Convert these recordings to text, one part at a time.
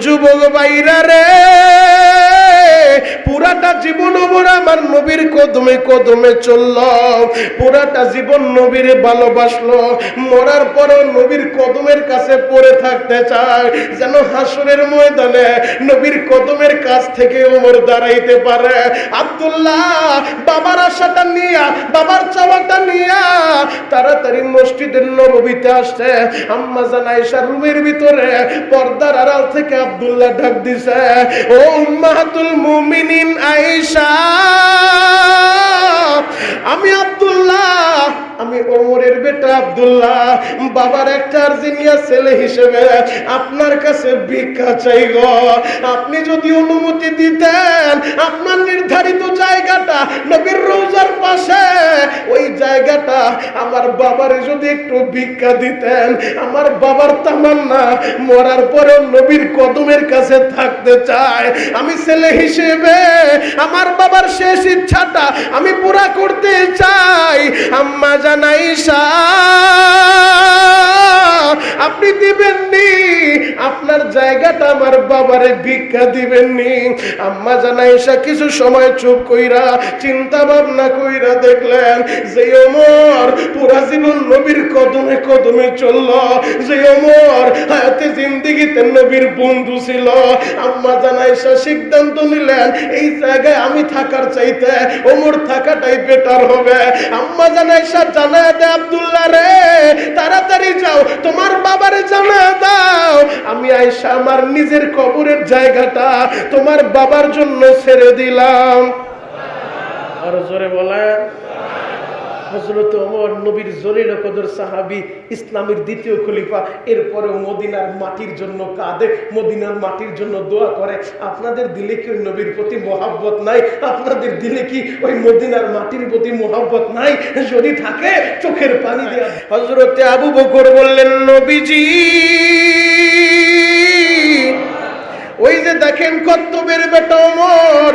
যুবক বাইরা রে। পুরাটা জীবন ওমর আমার নবীর কদমে কদমে চলল। পুরাটা জীবন নবীর ভালোবাসলো। মরার পরও নবীর কদমের কাছে পড়ে থাকতে চায়, যেন হাসরের ময়দানে নবীর কদমের কাছ থেকে ওমর দাঁড়াইতে পারে। আব্দুল্লাহ, বাবার আশাটা নিয়া, বাবার চাওয়াটা নিয়া তাড়াতাড়ি মসজিদের নবীতে আসছে। আম্মা জানাইশা রুমের ভিতরে পর্দার আড়াল থেকে আব্দুল্লাহ ডাক দিছে, ও উম্মাহাতুল মুমিনিন আয়েশা, আমি আব্দুল্লাহ, আমি ওমরের বেটা আব্দুল্লাহ, বাবার একটা আর্জিনিয়া ছেলে হিসেবে আপনার কাছে ভিক্ষা চাই গো আপনি যদি অনুমতি দিতেন, আপনার নির্ধারিত জায়গাটা নবীর রোজার পাশে, ওই জায়গাটা আমার বাবারে যদি একটু ভিক্ষা দিতেন, আমার বাবার তামান্না মরার পরে নবীর কদমের কাছে থাকতে চায়। আমি ছেলে হিসেবে আমার বাবার শেষ ইচ্ছাটা আমি পুরা করতে চাই। আম্মা জানাইসা আপনি দিবেননি, আপনার জায়গাটা আমার বাবারে ভিক্ষা দিবেননি। আম্মা জানাইসা কিছু সময় চুপ কইরা, চিন্তা ভাবনা কইরা দেখলেন যে ওমর পুরা জীবন নবীর কদমে কদমে চলল, যে ওমর হায়াতে জিন্দিগিতে নবীর বন্ধু ছিল। আম্মা জানাইসা সিদ্ধান্ত নিলেন, এই জায়গায় আমি থাকার চাইতে ওমর থাকাটাই বেটার হবে। আম্মা জানাইসা জানা, দে রে, তাড়াতাড়ি যাও, তোমার বাবারে জানা দাও। আমি আয়সা আমার নিজের কবরের জায়গাটা তোমার বাবার জন্য ছেড়ে দিলাম। আর জোরে বলেন। হজরত ওমর নবীর জলিল কদর সাহাবি ইসলামের দ্বিতীয় খলিফা, এরপরেও মদিনার মাটির জন্য কাঁদে, মদিনার মাটির জন্য দোয়া করে। আপনাদের দিলে কি ওই নবীর প্রতি মোহাব্বত নাই? আপনাদের দিলে কি ওই মদিনার মাটির প্রতি মোহাব্বত নাই? যদি থাকে, চোখের পানি দেওয়া হজরতে আবু বকর বললেন, নবীজি, ওই যে দেখেন কর্তব্যের বেটা ওমর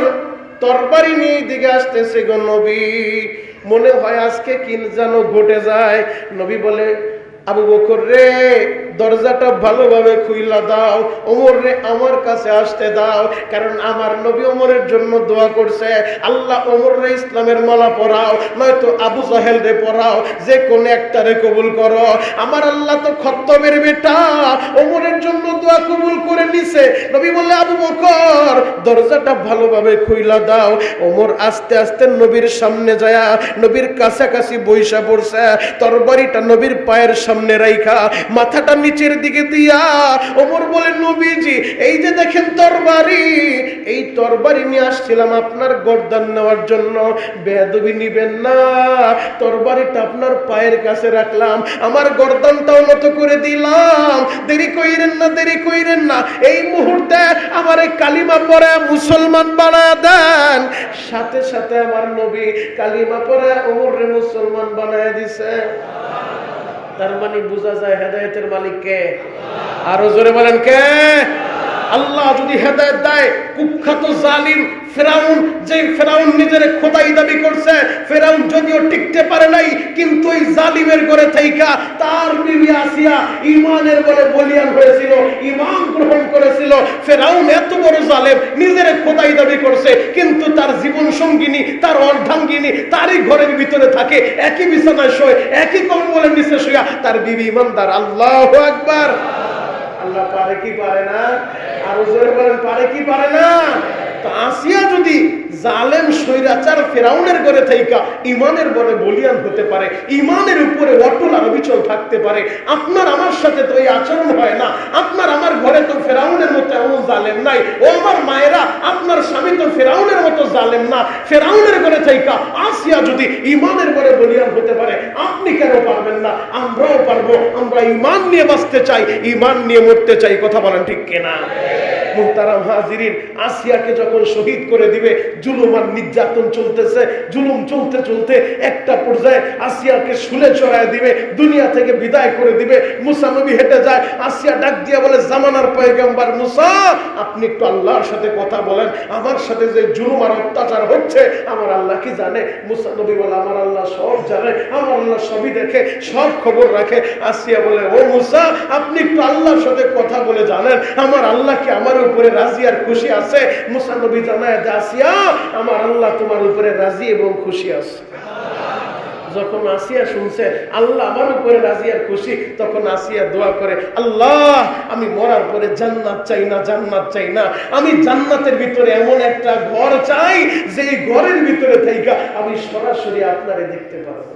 তরবারি নিয়ে দিকে আসতেছে গো নবী। মনে হয় আজকে কিন যেন ঘটে যায়। নবী বলে, আবু বকর রে দরজাটা ভালোভাবে খুইলা দাও ওমর রে আমার কাছে আসতে দাও, কারণ আমার নবী ওমরের জন্য দোয়া করছে। আল্লাহ ওমর রে ইসলামের মালা পরাও, নয়তো আবু জাহেল রে পরাও, যে কোন একটা রে কবুল করো। আমার আল্লাহ তো খত্তমের বেটা, ওমরের জন্য দোয়া কবুল করে নিছে। নবী বললে, আবু বকর, দরজাটা ভালোভাবে খুইলা দাও। ওমর আস্তে আস্তে নবীর সামনে যায় নবীর কাছাকাছি বৈশা পড়ছে। তরবারিটা নবীর পায়ের সামনে রাইখা, মাথাটা নিচের দিকে দিয়া। ওমর বলে, নবীজি, এই যে দেখেন তরবারি, এই তরবারি নিয়ে আসছিলাম আপনার গর্দান নেওয়ার জন্য। বেদবি নিবেন না। তরবারিটা আপনার পায়ের কাছে রাখলাম। আমার গর্দানটাও মতো করে দিলাম। দেরি কইরেন না, দেরি কইরেন না। এই মুহূর্তে আমার এই কালিমা পরে মুসলমান বানা দেন। সাথে সাথে আমার নবী কালিমা পরে ওমরে মুসলমান বানায় দিছে। তার মানে বোঝা যায় হেদায়তের মালিক কে? আরও জোরে বলেন কে? আল্লাহ যদি হেদায়ত দেয়, কুখ্যাত জালিম ফেরাউন, যে ফেরাউন নিজের খোদাই দাবি করছে, ফেরাউন যদিও টিকতে পারে নাই, কিন্তু ওই জালিমের করে থাইকা তার বিবি আসিয়া ইমানের বলে বলিয়ান হয়েছিল ইমান গ্রহণ করেছিল। ফেরাউন এত বড় জালেম, নিজের খোদাই দাবি করছে, কিন্তু তার জীবন সঙ্গিনী, তার অর্ধাঙ্গিনী, তারই ঘরের ভিতরে থাকে, একই বিছানায় শোয়, একই কম্বলের নিচে শুয়া তার বিবি ইমানদার আল্লাহ আকবার। আল্লাহ পারে কি পারে না? আর জোরে বলেন, পারে কি পারে না? আসিয়া যদি জালেম, স্বৈরাচার ফেরাউনের ঘরে থাইকা ইমানের বলে বলিয়ান হতে পারে ইমানের উপরে অটল আর অবিচল থাকতে পারে, আপনার আমার সাথে তো এই আচরণ হয় না, আপনার আমার ঘরে তো ফেরাউনের মতো এমন জালেম নাই, ও আমার মায়েরা, আপনার স্বামী তো ফেরাউনের মতো জালেম না, ফেরাউনের ঘরে থাইকা, আসিয়া যদি ইমানের ঘরে বলিয়ান হতে পারে, আপনি কেন পারবেন না? আমরাও পারব, আমরা ইমান নিয়ে বাঁচতে চাই ইমান নিয়ে মরতে চাই, কথা বলেন ঠিক কিনা? মুহতারাম হাজিরিন আসিয়াকে যখন শহীদ করে দিবে, জুলুম আর নির্যাতন চলতেছে, জুলুম চলতে চলতে একটা পর্যায়ে আসিয়াকে শুলে চড়ায় দিবে, দুনিয়া থেকে বিদায় করে দিবে। মুসা নবী হেঁটে যায়, আসিয়া ডাক দিয়া বলে, জামানার পয়গম্বর মুসা, আপনি একটু আল্লাহর সাথে কথা বলেন। আমার সাথে যে জুলুম আর অত্যাচার হচ্ছে, আমার আল্লাহ কি জানে? মুসা নবী বলে, আমার আল্লাহ সব জানে, আমার আল্লাহ সবই দেখে, সব খবর রাখে। আসিয়া বলে, ও মুসা, আপনি একটু আল্লাহর সাথে কথা বলে জানেন। আমার আল্লাহ কি আমার উপরে রাজি আর খুশি আছে? মুসা নবী জানায় আসিয়া আমার আল্লাহ তোমার উপরে রাজি এবং খুশি আছে। যখন আসিয়া শুনছে, আল্লাহ আমার উপরে খুশি, তখন আসিয়া দোয়া করে, আল্লাহ, আমি মরার পরে জান্নাত চাই না, জান্নাত চাই না। আমি জান্নাতের ভিতরে এমন একটা ঘর চাই যে ঘরের ভিতরে থাইকা আমি সরাসরি আপনারে দেখতে পারব।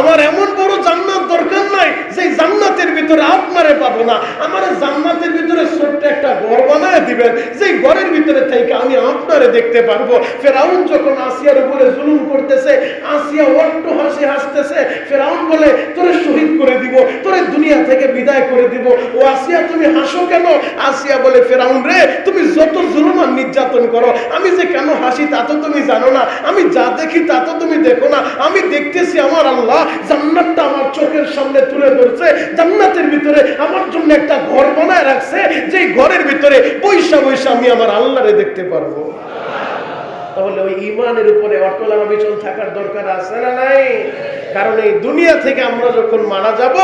আমার এমন বড় জান্নাত দরকার নাই যে জান্নাতের ভিতরে আপনারে পাবো না আমার জান্নাতের ভিতরে ছোট্ট একটা ঘর বানায় দিবেন যে ঘরের ভিতরে থেকে আমি আপনারে দেখতে পারব। ফেরাউন যখন আসিয়ার উপরে জুলুম করতেছে, আসিয়া অট্ট হাসি হাসতেছে, ফেরাউন বলে, তোরে শহীদ করে দিব, তোরে দুনিয়া থেকে বিদায় করে দিব। ও আসিয়া, তুমি হাসো কেন? আসিয়া বলে, ফেরাউন রে, তুমি যত জুলুম আর নির্যাতন করো, আমি যে কেন হাসি তা তো তুমি জানো না। আমি যা দেখি তা তো তুমি দেখো না। আমি দেখতেছি আমার আল্লাহ জান্নাতটা আমার চোখের সামনে তুলে ধরছে। জান্নাতের ভিতরে আমার জন্য একটা ঘর বানায় রাখছে যে ঘরের ভিতরে পয়সা পয়সা আমি আমার আল্লাহরে দেখতে পারব। তাহলে ওই ইমানের উপরে অটল অবিচল থাকার দরকার আছে না নাই? কারণ এই দুনিয়া থেকে আমরা যখন মারা যাব,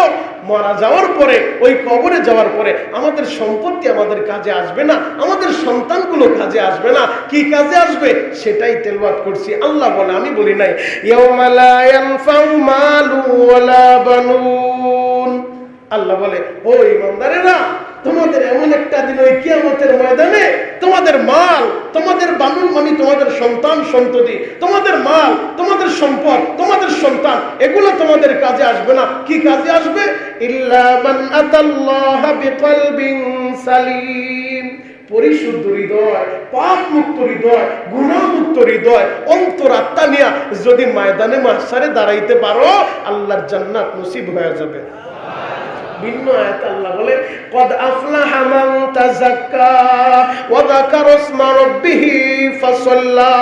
মারা যাওয়ার পরে, ওই কবরে যাওয়ার পরে আমাদের সম্পত্তি আমাদের কাজে আসবে না, আমাদের সন্তানগুলো কাজে আসবে না। কি কাজে আসবে? সেটাই তেলবাদ করছি। আল্লাহ বলে, আমি বলি নাই আল্লাহ বলে, ও ইমানদারেরা তোমাদের এমন একটা দিন ওই কিয়ামতের ময়দানে, তোমাদের মাল, তোমাদের বানুন মানে তোমাদের সন্তান, সন্ততি, তোমাদের মাল, তোমাদের সম্পদ, তোমাদের সন্তান, এগুলো তোমাদের কাজে আসবে না। কি কাজে আসবে? সালিম। পরিশুদ্ধ হৃদয় পাপ মুক্ত হৃদয়, গুণামুক্ত হৃদয় যদি ময়দানে মাসারে দাঁড়াইতে পারো, আল্লাহর জান্নাত নসিব হয়ে যাবে। ভিন্ন আয়াত আল্লাহ قد أفلح من تزكى وذكر اسم ربه فصلى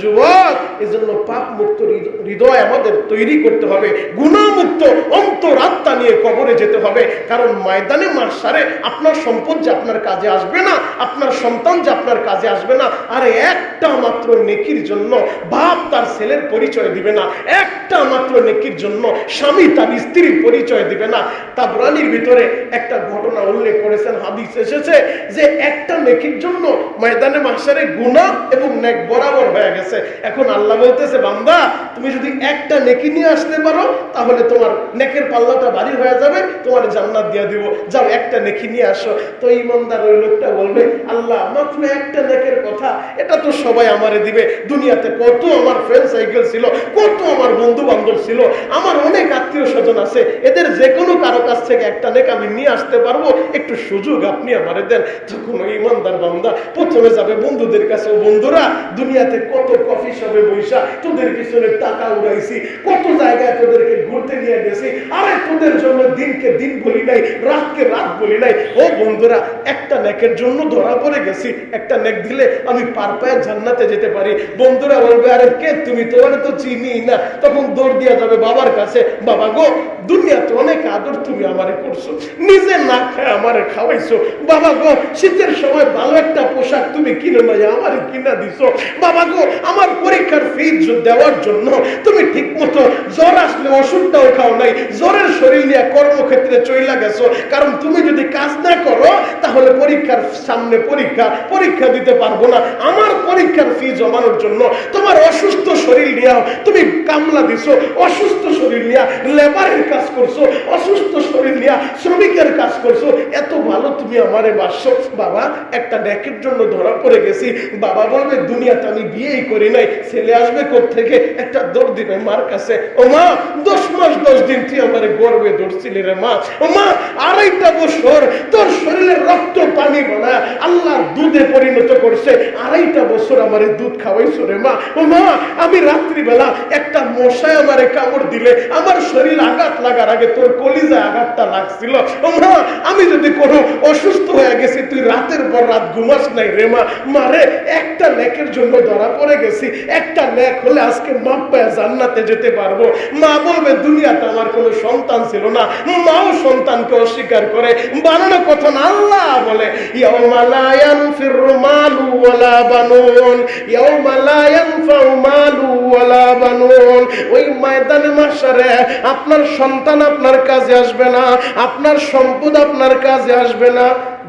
যুবক এজন্য পাপ মুক্ত হৃদয় আমাদের তৈরি করতে হবে। গুণামুক্ত অন্তরাত্মা নিয়ে কবরে যেতে হবে। কারণ ময়দানে মারসারে আপনার সম্পদ যে আপনার কাজে আসবে না, আপনার সন্তান যে আপনার কাজে আসবে না, আর একটা মাত্র নেকির জন্য বাপ তার ছেলের পরিচয় দিবে না। একটা মাত্র নেকির জন্য স্বামী তার স্ত্রীর পরিচয় দিবে না। তা তাবরানির ভিতরে একটা ঘটনা উল্লেখ করেছেন, হাদিস এসেছে যে একটা নেকির জন্য ময়দানে মাসারে গুণা এবং নেক বরাবর হয়ে গেছে। এখন আল্লাহ বলতেছে, বান্দা, তুমি যদি একটা নেকি নিয়ে আসতে পারো, তাহলে তোমার নেকের পাল্লাটা ভারী হয়ে যাবে, তোমার জান্নাত দিয়ে দিব। যাও, একটা নেকি নিয়ে আসো। তো ইমানদার ওই লোকটা বলবে, আল্লাহ, মাত্র একটা নেকের কথা, এটা তো সবাই আমারে দিবে। দুনিয়াতে কত আমার ফ্রেন্ড সাইকেল ছিল, কত আমার বন্ধু বান্ধব ছিল, আমার অনেক আত্মীয় স্বজন আছে। এদের যে কোনো কারও কাছ থেকে একটা নেক আমি নিয়ে আসতে পারব। একটু সুযোগ আপনি আমারে দেন। তখন ইমানদার বান্দা প্রথমে যাবে বন্ধুদের কাছে বন্ধুরা, দুনিয়াতে কত কফি শপে বৈশা তোদের পিছনে টাকা উড়াইছি, কত জায়গায় তোদেরকে ঘুরতে নিয়ে গেছি, আরে তোদের জন্য দিনকে দিন বলি নাই, রাতকে রাত বলি নাই। ও বন্ধুরা, একটা নেকের জন্য ধরা পড়ে গেছি, একটা নেক দিলে আমি পার পায়ে জান্নাতে যেতে পারি। বন্ধুরা বলবে, আরে কে তুমি? তোমার তো চিনি না। তখন দৌড় দিয়া যাবে বাবার কাছে, বাবা গো, দুনিয়াতে অনেক আদর তুমি আমারে করছ, নিজে না খায় আমারে খাওয়াইছো। বাবা গো, শীতের সময় ভালো একটা পোশাক তুমি কিনে নাই, আমারে কিনা দিছো। বাবা গো আমার পরীক্ষার ফিজ দেওয়ার জন্য তুমি ঠিক মতো জ্বর আসলে ওষুধটাও খাও নাই, জ্বরের শরীর নিয়ে কর্মক্ষেত্রে চইলা গেছো, কারণ তুমি যদি কাজ না করো, তাহলে পরীক্ষার সামনে পরীক্ষা পরীক্ষা দিতে পারব না। আমার পরীক্ষার ফি জমানোর জন্য তোমার অসুস্থ শরীর নিয়ে তুমি কামলা দিছো, অসুস্থ শরীর নিয়ে লেবারের কাজ করছ, অসুস্থ শরীর নিয়ে শ্রমিকের কাজ করছ। এত ভালো তুমি আমারে বাসছো বাবা, একটা ড্যাকের জন্য ধরা পড়ে গেছি। বাবা বলবে, দুনিয়াতে আমি বিয়েই করি নাই। ছেলে আসবে থেকে একটা দৌড় দিবে মার কাছে। ও মা, দশ মাস, দশ দিন তুই আমার গর্বে ধরছিলি রে মা। ও মা, আড়াইটা বছর তোর শরীরে রক্ত পানি বানা আল্লাহর দুধে পরিণত করছে। আড়াইটা বছর আমার দুধ খাওয়াইছো রে মা। ও মা, আমি রাত্রিবেলা একটা মশায় আমারে কামড় দিলে আমার শরীর আঘাত লাগার আগে তোর কলিজা আঘাতটা লাগছিল। ও মা, আমি যদি কোনো অসুস্থ হয়ে গেছি, তুই রাতের পর রাত ঘুমাস নাই রে মা। মারে একটা নেকের জন্য ধরা পড়ে গেছি, একটা নেক হলে আজকে মাপ পায় জান্নাতে যেতে পারব। মা বলবে, দুনিয়াতে আমার কোনো সন্তান ছিল না। মাও সন্তানকে অস্বীকার করে। বানানো কথা না, আল্লাহ বলে, ইয়াউমা লা ইয়ানফিরু মালু ওয়ালা বানুন। ইয়াউমা লা ইয়ানফাউ মালু ওয়ালা বানুন। ওই ময়দানে মাশারে আপনার সন্তান আপনার কাজে আসবে না। আপনার সম্পদ আপনার কাজে আসবে না।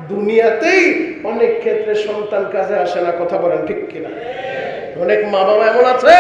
দুনিয়াতেই অনেক ক্ষেত্রে সন্তান কাজে আসে না, কথা বলেন ঠিক কিনা? অনেক মা বাবা এমন আছে,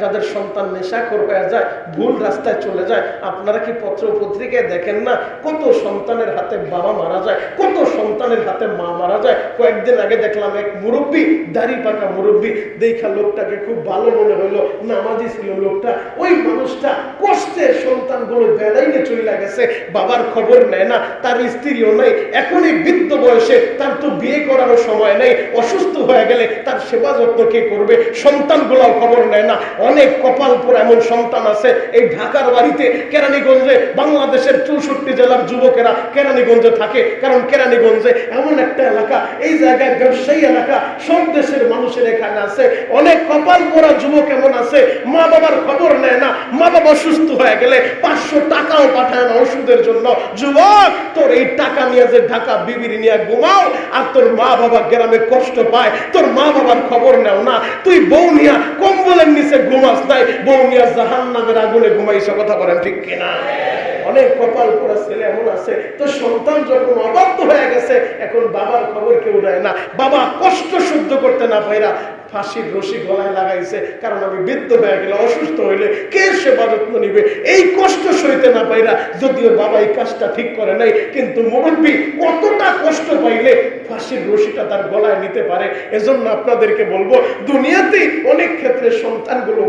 যাদের সন্তান নেশা হয়ে যায়, ভুল রাস্তায় চলে যায়। আপনারা কি পত্র পত্রিকায় দেখেন না? কত সন্তানের হাতে বাবা মারা যায়, কত সন্তানের হাতে মা মারা যায়। কয়েকদিন আগে দেখলাম এক মুরব্বী, দাড়ি পাকা মুরব্বী, দেখা লোকটাকে খুব ভালো মনে হইল, নামাজি ছিল লোকটা। ওই মানুষটা কষ্টে সন্তানগুলো বেলাইনে চলে গেছে, বাবার খবর নেয় না, তার স্ত্রীও নাই। এখনই বৃদ্ধ বয়সে তার তো বিয়ে করারও সময় নেই, অসুস্থ হয়ে গেলে তার সেবা যত্ন কে করবে? সন্তানগুলোও খবর নেয় না। অনেক কপাল পর এমন সন্তান আছে, এই ঢাকার বাড়িতে কেরানীগঞ্জে, বাংলাদেশের চৌষট্টি জেলার যুবকেরা কেরানীগঞ্জে থাকে। কারণ কেরানীগঞ্জে এমন একটা এলাকা, এই জায়গায় ব্যবসায়ী এলাকা, সব দেশের মানুষের এখানে আছে। অনেক কপাল পরা যুবক এমন আছে, মা বাবার খবর নেয় না। মা বাবা সুস্থ হয়ে গেলে পাঁচশো টাকাও পাঠায় না ওষুধের জন্য। যুবক, তোর এই টাকা নিয়ে যে ঢাকা বিবির নিয়ে ঘুমাও, আর তোর মা বাবা গ্রামে কষ্ট পায়, তোর মা বাবার খবর নেও না। তুই বউ নিয়া কম্বলের নিচে ঘুমাস নাই। বউ নিয়া জাহান নামের আগুনে ঘুমাইছে কথা বলেন ঠিক কিনা? অনেক কপাল পড়া ছেলে এমন আছে, তো সন্তান যখন অবাধ্য হয়ে গেছে, এখন বাবার খবর কেউ দেয় না। বাবা কষ্ট সহ্য করতে না পাইরা ফাঁসির রশি গলায় লাগাইছে, কারণ আমি বৃদ্ধ হয়ে গেলে অসুস্থ হইলে কে সেবা যত্ন নিবে? এই কষ্ট সইতে না পাইরা যদিও বাবা এই কাজটা ঠিক করে নাই, কিন্তু মুরব্বী কতটা কষ্ট পাইলে ফাঁসির রশিটা তার গলায় নিতে পারে? এজন্য আপনাদেরকে বলব, দুনিয়াতে অনেক ক্ষেত্রে সন্তানগুলো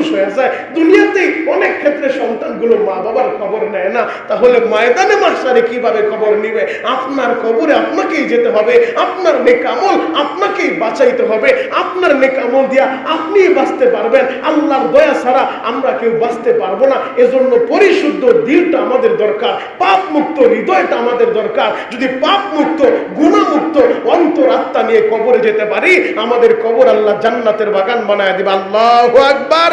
অমানুষ হয়ে যায়, দুনিয়াতেই অনেক ক্ষেত্রে সন্তানগুলো মা বাবার খবর নেয় না। তাহলে ময়দানে মাসারে কীভাবে খবর নিবে? আপনার কবরে আপনাকেই যেতে হবে, আপনার নেকামল আপনাকেই বাঁচাইতে হবে। আপনার নেকামল দিয়া আপনি বাঁচতে পারবেন। আল্লাহর দয়া ছাড়া আমরা কেউ বাঁচতে পারব না। এজন্য পরিশুদ্ধ দিলটা আমাদের দরকার পাপ মুক্ত হৃদয়টা আমাদের দরকার। যদি পাপ মুক্ত গুণামুক্ত, অন্তর আত্মা নিয়ে কবরে যেতে পারি, আমাদের কবর আল্লাহ জান্নাতের বাগান বানায় দিবে। আল্লাহ আকবার!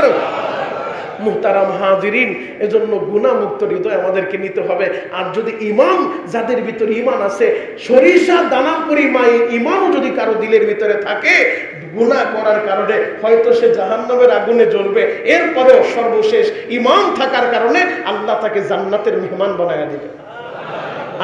মুহতারাম হাজিরিন, এজন্য গুণামুক্ত হৃদয় আমাদেরকে নিতে হবে। আর যদি ইমাম, যাদের ভিতরে ইমান আছে, সরিষা দানা পরিমাণ ইমানও যদি কারও দিলের ভিতরে থাকে গুণা করার কারণে হয়তো সে জাহান্নামের আগুনে জ্বলবে। এরপরেও সর্বশেষ ইমাম থাকার কারণে আল্লাহ তাকে জান্নাতের মেহমান বানায় দিবে।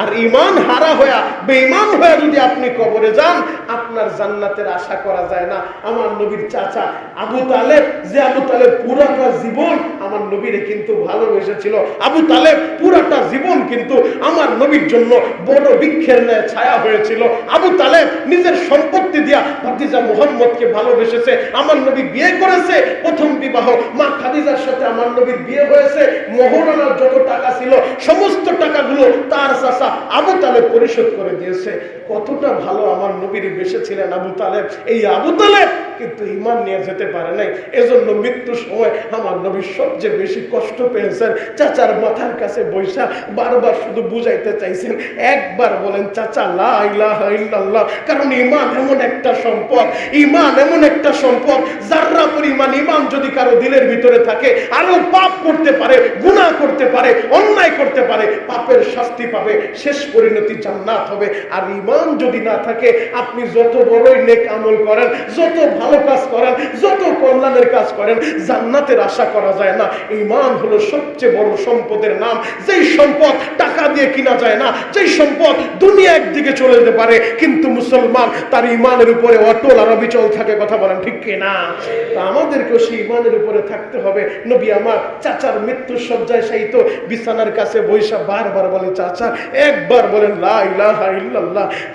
আর ইমান হারা হয়ে বেঈমান হয়ে যদি আপনি কবরে যান, আপনার জান্নাতের আশা করা যায় না। আমার নবীর চাচা আবু তালেব, যে আবু তালেব পুরাটা জীবন আমার নবীরে কিন্তু ভালোবেসেছিল। আবু তালেব পুরাটা জীবন কিন্তু আমার নবীর জন্য বড় বৃক্ষের ন্যায় ছায়া হয়েছিল। আবু তালেব নিজের সম্পত্তি দিয়া ভাতিজা মোহাম্মদকে ভালোবেসেছে, আমার নবী বিয়ে করেছে, প্রথম বিবাহ। মা খাদিজার সাথে আমার নবীর বিয়ে হয়েছে মোহরানার যত টাকা ছিল, সমস্ত টাকাগুলো তার চাচা আবু তালেব পরিশোধ করে দিয়েছে। কতটা ভালো আমার নবীর বেসেছিলেন আবু তালেব। এই আবু তালেব কিন্তু ইমান নিয়ে যেতে পারে নাই। এজন্য মৃত্যুর সময় আমার নবী সবচেয়ে বেশি কষ্ট পেয়েছেন। চাচার মাথার কাছে বৈশা বারবার শুধু বুঝাইতে চাইছেন, একবার বলেন, চাচা, লা ইলাহা ইল্লাল্লাহ। কারণ ইমান এমন একটা সম্পদ ইমান এমন একটা সম্পদ, যাররা পরিমাণ ইমান যদি কারও দিলের ভিতরে থাকে, আরও পাপ করতে পারে, গুনাহ করতে পারে, অন্যায় করতে পারে, পাপের শাস্তি পাবে। শেষ পরিণতি জান্নাত হবে। আর ইমান যদি না থাকে, আপনি যত বড়ই নেক আমল করেন, যত ভালো কাজ করেন, যত কল্যাণের কাজ করেন, জান্নাতের আশা করা যায় না। ইমান হলো সবচেয়ে বড় সম্পদের নাম। যেই সম্পদ টাকা দিয়ে কিনা যায় না, যেই সম্পদ দুনিয়া একদিকে চলে যেতে পারে, কিন্তু মুসলমান তার ইমানের উপরে অটল আর অবিচল থাকে, কথা বলেন ঠিক কিনা? তা আমাদেরকেও সেই ইমানের উপরে থাকতে হবে। নবী আমার চাচার মৃত্যুর সজ্জায় সেই তো বিছানার কাছে বৈশা বারবার বলে, চাচা একবার বলেন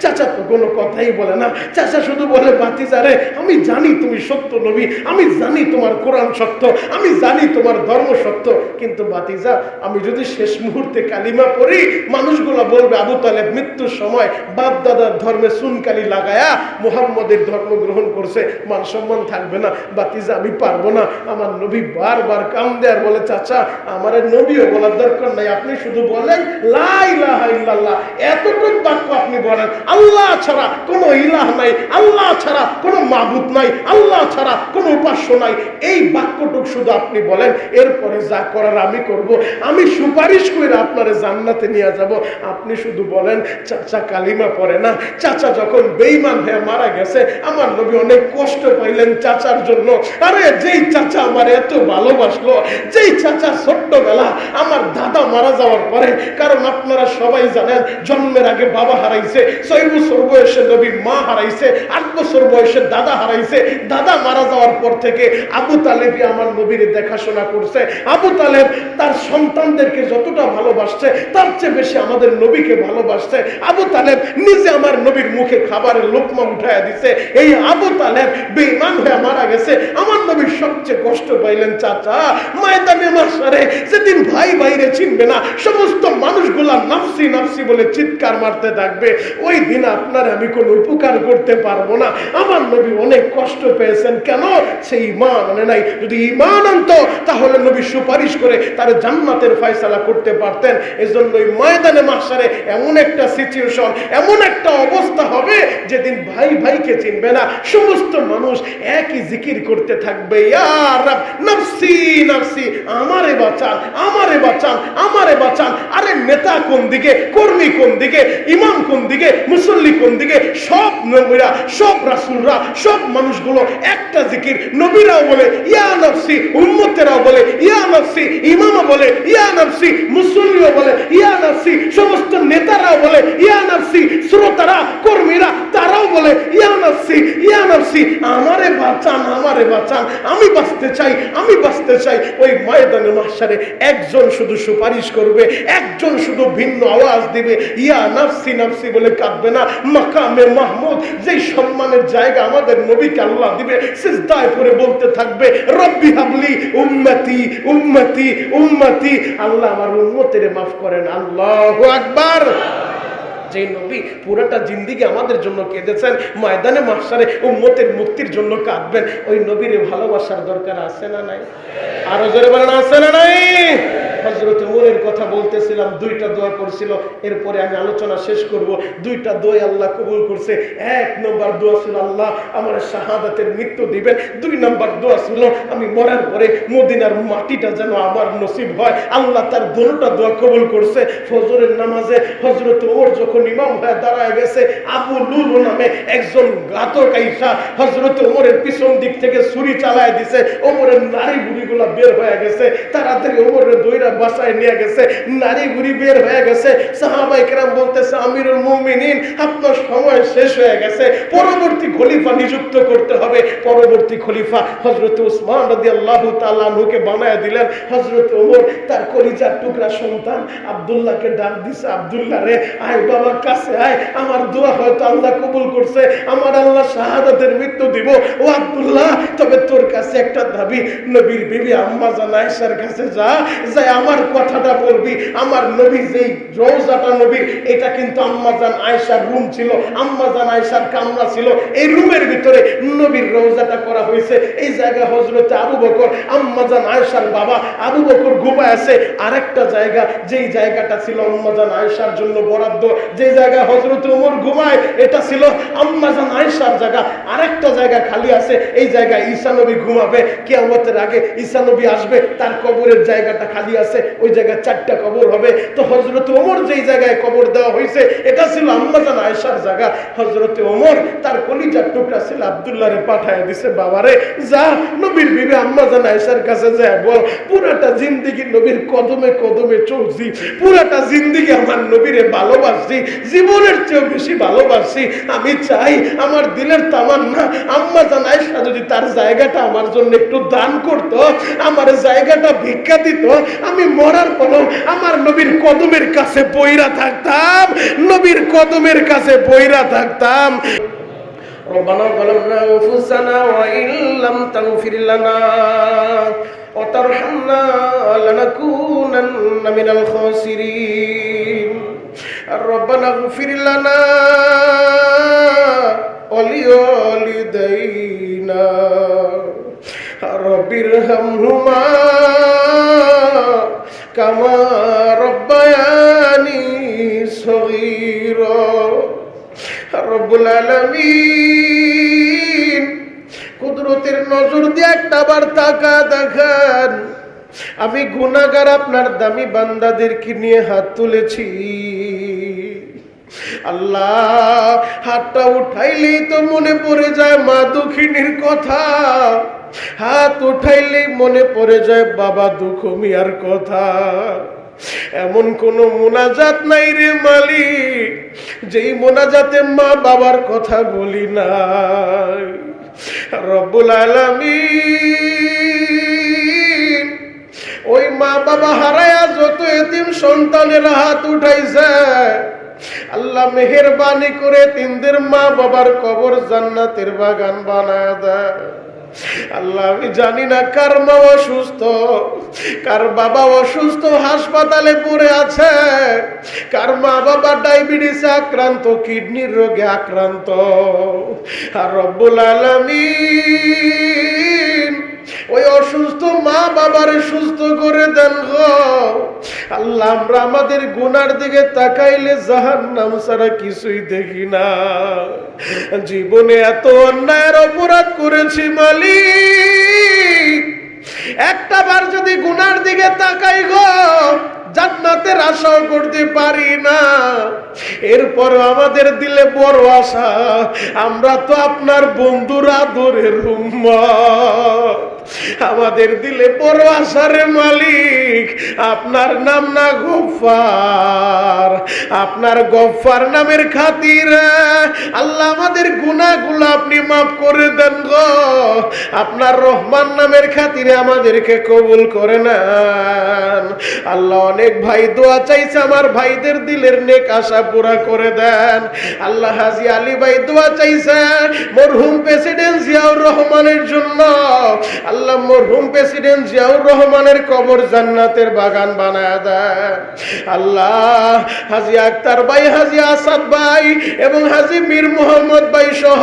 চাচা তো কোনো কথাই বলে না। চাচা শুধু বলে বাতিজারে আমি জানি তুমি সত্য নবী, আমি জানি তোমার কোরআন সত্য, আমি জানি তোমার ধর্ম সত্য। কিন্তু বাতিজা, আমি যদি শেষ মুহূর্তে কালিমা পড়ি, মানুষগুলো বলবে, আবু তালেব মৃত্যুর সময় বাপ দাদার ধর্মে সুনকালি লাগায়া মুহাম্মদের ধর্ম গ্রহণ করছে, মান সম্মান থাকবে না। বাতিজা, আমি পারব না। আমার নবী বারবার কাম দেয়ার বলে, চাচা, আমার নবীও বলার দরকার নাই। আপনি শুধু বলেন, লা ইলাহা ইল্লাল্লাহ, এতটুকু বাক্য আপনি বলেন, আল্লাহ ছাড়া কোনো ইলাহ নাই, আল্লাহ ছাড়া কোনো নাই, আল্লাহ ছাড়া কোনো উপাস্য নাই। এই বাক্যটুক শুধু আপনি বলেন, এরপরে যা করার আমি করব। আমি সুপারিশ করে আপনারে জান্নাতে নিয়ে যাব। আপনি শুধু বলেন, চাচা কালিমা পড়ে না। চাচা যখন বেঈমান হয়ে মারা গেছে, আমার নবী অনেক কষ্ট পাইলেন চাচার জন্য। আরে, যেই চাচা আমার এত ভালোবাসলো, যেই চাচা ছোট্টবেলা আমার দাদা মারা যাওয়ার পরে, কারণ আপনারা সবাই জানেন, জন্মের আগে বাবা হারাইছে, ছয় বছর বয়সে নবী মা হারাইছে, আট বছর বয়সে দাদা হারাইছে, দাদা মারা যাওয়ার পর থেকে আবু তালেবই আমার নবীর দেখাশোনা করছে। আবু তালেব তার সন্তানদেরকে যতটা ভালোবাসছে, তার চেয়ে বেশি আমাদের নবীকে ভালোবাসছে। আবু তালেব নিজে আমার নবীর মুখে খাবারের লোকমা উঠাইয়া দিছে। এই আবু তালেব বেঈমান হয়ে মারা গেছে। আমার নবীর সবচেয়ে কষ্ট পাইলেন, চাচা, ময়দানে মাসারে যেদিন ভাই বাইরে চিনবে না, সমস্ত মানুষগুলা নাফসি নাফসি বলে চিৎকার মারতে থাকবে। ওই দিন আপনার আমি কোনো উপকার করতে পারব না। আমার নবী অনেক কষ্ট পেয়েছেন। কেন? সেই ইমান আনে নাই। যদি ইমান আনতো, তাহলে নবী সুপারিশ করে তার জান্নাতের ফয়সালা করতে পারতেন। এজন্য ওই ময়দানে মাসারে এমন একটা সিচুয়েশন এমন একটা অবস্থা হবে যেদিন ভাই ভাইকে চিনবে না। সমস্ত মানুষ একই জিকির করতে থাকবে। নফসি নফসি, আমারে বাঁচান আমারে বাঁচান আমারে বাঁচান। আরে নেতা কোন দিকে? কর্মী কোন দিকে, ইমাম কোন দিকে, মুসল্লি কোন দিকে, সব নবীরা, সব রাসূলরা, সব মানুষগুলো একটা জিকির নবীরাও বলে, ইয়া নফসি, উম্মতেরাও বলে, ইয়া নফসি, ইমামও বলে, ইয়া নফসি, মুসল্লিও বলে, ইয়া নফসি, সমস্ত নেতারাও বলে, ইয়া নফসি, শ্রোতারা, কর্মীরা, তারাও বলে, ইয়া নফসি নফসি আমারে বাঁচান আমারে বাঁচান। আমি বাঁচতে চাই, আমি বাঁচতে চাই। ওই ময়দানে মাসারে একজন শুধু সুপারিশ করবে, একজন শুধু ভিন্ন আওয়াজ দিবে। ইয়া নাফসি নাফসি বলে কাঁদবে না। মাকামে মাহমুদ, যেই সম্মানের জায়গা আমাদের নবীকে আল্লাহ দিবে, সিজদায় পড়ে বলতে থাকবে, রব্বি হাবলি উম্মতি উম্মতি উম্মতি। আল্লাহ আমার উম্মতের মাফ করেন। আল্লাহ আকবার। যে নবী পুরোটা জিন্দিগি আমাদের জন্য কেঁদেছেন, ময়দানে মাসারে উম্মতের মুক্তির জন্য কাঁদবেন। ওই নবীর ভালোবাসার দরকার আছে না নাই? আরও জোরে বলেন, আছে না নাই? হজরত কথা বলতেছিলাম, দুইটা দোয়া করছিল, এরপরে আমি আলোচনা শেষ করব। দুইটা দোয়া আল্লাহ কবুল করছে। এক নম্বর দোয়া ছিল, আল্লাহ, আমার শাহাদাতের মৃত্যু দিবেন। দুই নম্বর দোয়া ছিল, আমি মরার পরে মদিনার মাটিটা যেন আমার নসিব হয়। আল্লাহ তার দোনোটা দোয়া কবুল করছে। ফজরের নামাজে হজরত ওমর যখন ইমাম হয়ে দাঁড়ায় গেছে, আবু লুলু নামে একজন ঘাতক আইসা হজরত ওমরের পিছন দিক থেকে ছুরি চালায় দিছে। ওমরের নারী বুড়িগুলা বের হয়ে গেছে। তাড়াতাড়ি ওমরের দইরা বাসায় নিয়ে গেছে, নারী বুড়ি বের হয়ে গেছে। সাহাবাই কেরাম বলতেছে, আমিরুল মুমিনিন, আপনার সময় শেষ হয়ে গেছে। পরবর্তী খলিফা নিযুক্ত করতে হবে। পরবর্তী খলিফা হজরত উসমান রাদি আল্লাহ তালুকে বানায় দিলেন। হজরত ওমর, তার কলিজার টুকরা সন্তান আবদুল্লাহকে ডাক দিছে, আবদুল্লাহ রে, আয় বাবার কাছে আয়। আমার দোয়া হয়তো আল্লাহ কবুল করছে। আমার আল্লাহ শাহাদাতের মৃত্যু দিব। ও আবদুল্লাহ, তবে তোর কাছে একটা দাবি। নবীর বিবি আম্মা জান আয়েশার কাছে যা যাই আমার কথাটা বলবি, আমার নবী যেই রওজাটা নবীর, এটা কিন্তু আম্মা জান আয়েশার রুম ছিল, আম্মা জান আয়েশার কামরা ছিল। এই রুমের ভিতরে নবীর রওজাটা করা হয়েছে। এই জায়গায় হজরতে আবু বকর, আম্মা জান আয়েশার বাবা আবু বকর ঘুমায় আছে। আরেকটা জায়গা, যেই জায়গাটা ছিল আম্মা জান আয়েশার জন্য বরাদ্দ যে জায়গায় হজরত উমর ঘুমায়, এটা ছিল আম্মা জান আয়েশার জায়গা। আরেকটা জায়গা খালি আছে, এই জায়গায় ঈসা নবী ঘুমাবে। কিয়ামতের আগে ঈসা নবী আসবে, তার কবরের জায়গাটা খালি আছে। ওই জায়গায় চারটা কবর হবে। তো হজরত ওমর যেই জায়গায় কবর দেওয়া হয়েছে, এটা ছিল আম্মাজান আয়েশার জায়গা। হজরত ওমর তার কলিজার টুকরা ছিল আব্দুল্লাহ রে পাঠায় দিছে, বাবারে, যা, নবীর বিবি আম্মাজান আয়েশার কাছে যায় বল, পুরাটা জিন্দিগি নবীর কদমে কদমে চলছি, পুরাটা জিন্দিগি আমার নবীরে ভালোবাসছি, জীবনের চেয়েও বেশি ভালোবাসছি, আমি চাই আমার দিলের তামান্না আম্মা জান আয়েশা যদি তার জায়গাটা আমার জন্য একটু দান করতো, আমার জায়গাটা ভিক্ষা দিত, আমি মরার পর আমার নবীর কদমের কাছে পইরা থাকতাম নবীর কদমের কাছে পইরা থাকতাম ربنا ظلمنا أنفسنا وإن لم تغفر لنا وترحمنا لنكونن من الخاسرين ربنا اغفر لنا ولوالدينا رب ارحمهما কামা রব্বায়ানি সগীর। রব্বুল আলামিন, কুদরতের নজর দিয়ে একটা বার তাকা দেখান। আমি গুণাগার আপনার দামি বান্দাদেরকে নিয়ে হাত তুলেছি। আল্লাহ, হাতটা উঠাইলেই তো মনে পড়ে যায় মা দক্ষিণীর কথা। হাত উঠাইলেই মনে পড়ে যায়, বাবা, দুঃখ মিয়ার কথা। এমন কোন মোনাজাত নাই রে মালিক, যেই মোনাজাতে মা বাবার কথা বলি নাই। রব্বুল আলামিন, ওই মা বাবা হারায়া যত এতিম সন্তানের হাত উঠাইছে, আল্লাহ মেহেরবানি করে তিনদের মা বাবার কবর জান্নাতের বাগান বানায় দেয়। আল্লাহ, আমি জানি না কার মা অসুস্থ, কার বাবা অসুস্থ, হাসপাতালে পড়ে আছে, কার মা বাবা ডায়াবেটিস আক্রান্ত, কিডনির রোগে আক্রান্ত। আর রব্বুল আলামিন ওই অসুস্থ মা বাবার সুস্থ করে দেন গো। আল্লাহ, আমরা আমাদের গুনার দিকে তাকাইলে জাহান নাম ছাড়া কিছুই দেখি না। জীবনে এত অন্যায়ের অপরাধ করেছি মালিক। একটা বার যদি গুনার দিকে তাকাই গো, জান্নাতের আশাও করতে পারি না। এরপর আমাদের দিলে বড় আশা, আমরা তো আপনার বন্ধুরা আদরের উম্মত। আমাদের দিলে বড় আশার মালিক। আপনার নাম না গফার আপনার গফার নামের খাতিরে আল্লাহ আমাদের গুনাহগুলো আপনি মাফ করে দেন গো। আপনার রহমান নামের খাতিরে আমাদেরকে কবুল করে নেন। আল্লাহ অনেক ভাই দোয়া চাইছে আমার ভাইদের দিলের নেক আশা পুরা করে দেন। আল্লাহ হাজি আলী ভাই দোয়া চাইছে মরহুম প্রেসিডেন্ট জিয়াউর রহমানের জন্য। আল্লাহ মরহুম প্রেসিডেন্ট জিয়াউর রহমানের কবর জান্নাতের বাগান বানায় দেন আল্লাহ হাজি আক্তার ভাই, হাজি আসাদ ভাই এবং হাজি মীর মোহাম্মদ ভাই সহ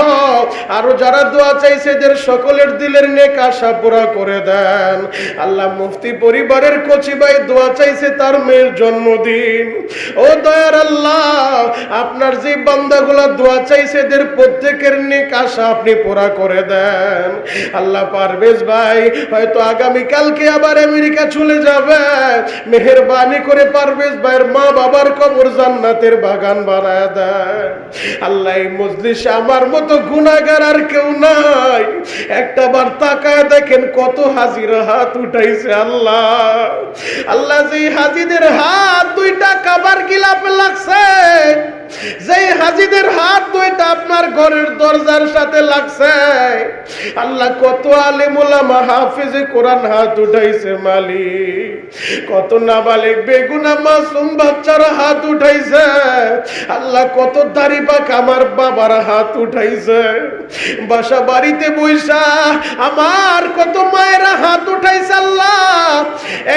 আরও যারা দোয়া চাইছে এদের সকলের দিলের নেক আশা পুরা করে দেন। আল্লাহ মুফতি পরিবারের কচি ভাই দোয়া চাইছে তার মেয়ের জন্মদিন। ও দয়ার আল্লাহ, আপনার যে বান্দাগুলা দোয়া চাইছে এদের প্রত্যেকের নেক আশা আপনি পুরা করে দেন। আল্লাহ পারভেজ ভাই হয়তো আগামী কালকে আবার আমেরিকা চলে যাবে। মেহেরবানি করে পারভেজ ভাইয়ের মা বাবার কবর জান্নাতের বাগান বানায় দেন আল্লাহ মজলিসে আমার মতো গুনাহগার আর কেউ নাই। একটা বার তাকায় দেখেন কত হাজির হাত উঠাইছে আল্লাহ। আল্লাহ যে হাজিদের হাত দুইটা কাবার গিলাপে লাগছে, যেই হাজিদের হাত দুইটা আপনার ঘরের দরজার সাথে লাগছে। আল্লাহ কত আলেমুলামা হাফিজে কোরআন হাত উঠাইছে মালিক। কত নাবালিক, বেগুনা মাসুম বাচ্চারা হাত উঠাইছে। আল্লাহ কত দাড়ি পাক আমার বাবার হাত উঠাইছে। বাসা বাড়িতে বইসা আমার কত মায়েরা হাত উঠাইছে আল্লাহ।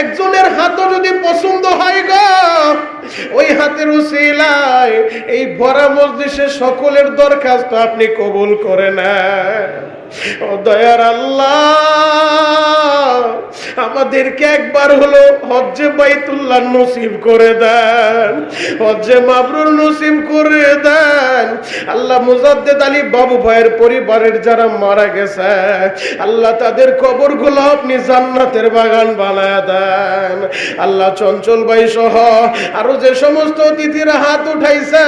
একজনের হাতও যদি পছন্দ হয় গো, ওই হাতের উসিলায় এই ভরা মসজিদে সকলের দরখাস্ত আপনি কবুল করে নেন। ও দয়ার আল্লাহ, আমাদেরকে একবার হলো হজ্জে বাইতুল্লাহ নসিব করে দেন। হজ্জে মাবরুর নসিব করে দেন। আল্লাহ মুজাদ্দেদ আলী বাবু ভাইয়ের পরিবারের যারা মারা গেছে, আল্লাহ তাদের কবরগুলো আপনি জান্নাতের বাগান বানায় দেন। আল্লাহ চঞ্চল ভাই সহ আরও যে সমস্ত অতিথিরা হাত উঠাইছে,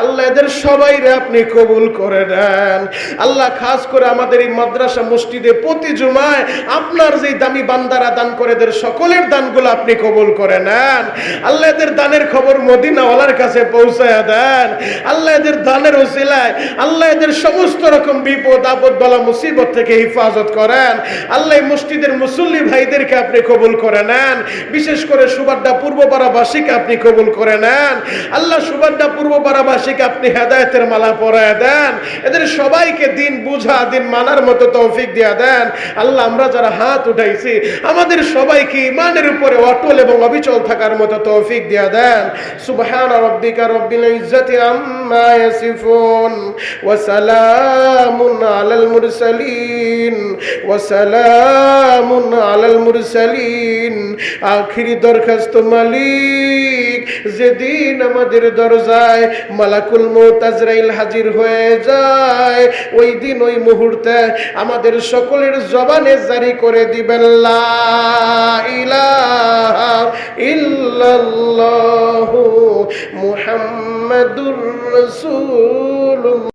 আল্লাহ এদের সবাইরে আপনি কবুল করে দেন আল্লাহ খাস করে আমাদের এই মাদ্রাসা মসজিদে প্রতি জুমায় আপনার যে দামি বান্দারা দান করে এদের সকলের দানগুলো আপনি কবুল করে নেন। আল্লাহ এদের দানের খবর মদিনাওয়ালার কাছে পৌঁছায় দেন। আল্লাহ এদের দানের ওসিলায় আল্লাহ এদের সমস্ত রকম বিপদ, আপদ, বলা, মুসিবত থেকে হিফাজত করেন। আল্লাহ মসজিদের মুসল্লি ভাইদেরকে আপনি কবুল করে নেন। বিশেষ করে সুবাড্ডা পূর্বপাড়াবাসীকে আপনি কবুল করে নেন। আল্লাহ সুবাড্ডা পূর্বপাড়াবাসীকে আপনি হেদায়েতের মালা পরায় দেন। এদের সবাইকে দিন বুঝা, দিন মানার মতো তৌফিক দিয়া দেন। আল্লাহ, আমরা যারা হাত উঠাইছি, আমাদের সবাইকে ইমানের উপরে অটল এবং অবিচল থাকার মতো তৌফিক দিয়া দেন। সুবহান রব্বিকা রব্বিল ইজ্জাতি আম্মা আখিরি দরখাস্ত মালিক যেদিন আমাদের দরজায় মালাকুল মৌত আজরাইল হাজির হয়ে যায়, ওই দিন, ওই মুহূর্তে আমাদের সকলের জবানে জারি করে দিবেন, লা ইলাহা ইল্লাল্লাহু মুহাম্মাদুর রাসূলুল্লাহ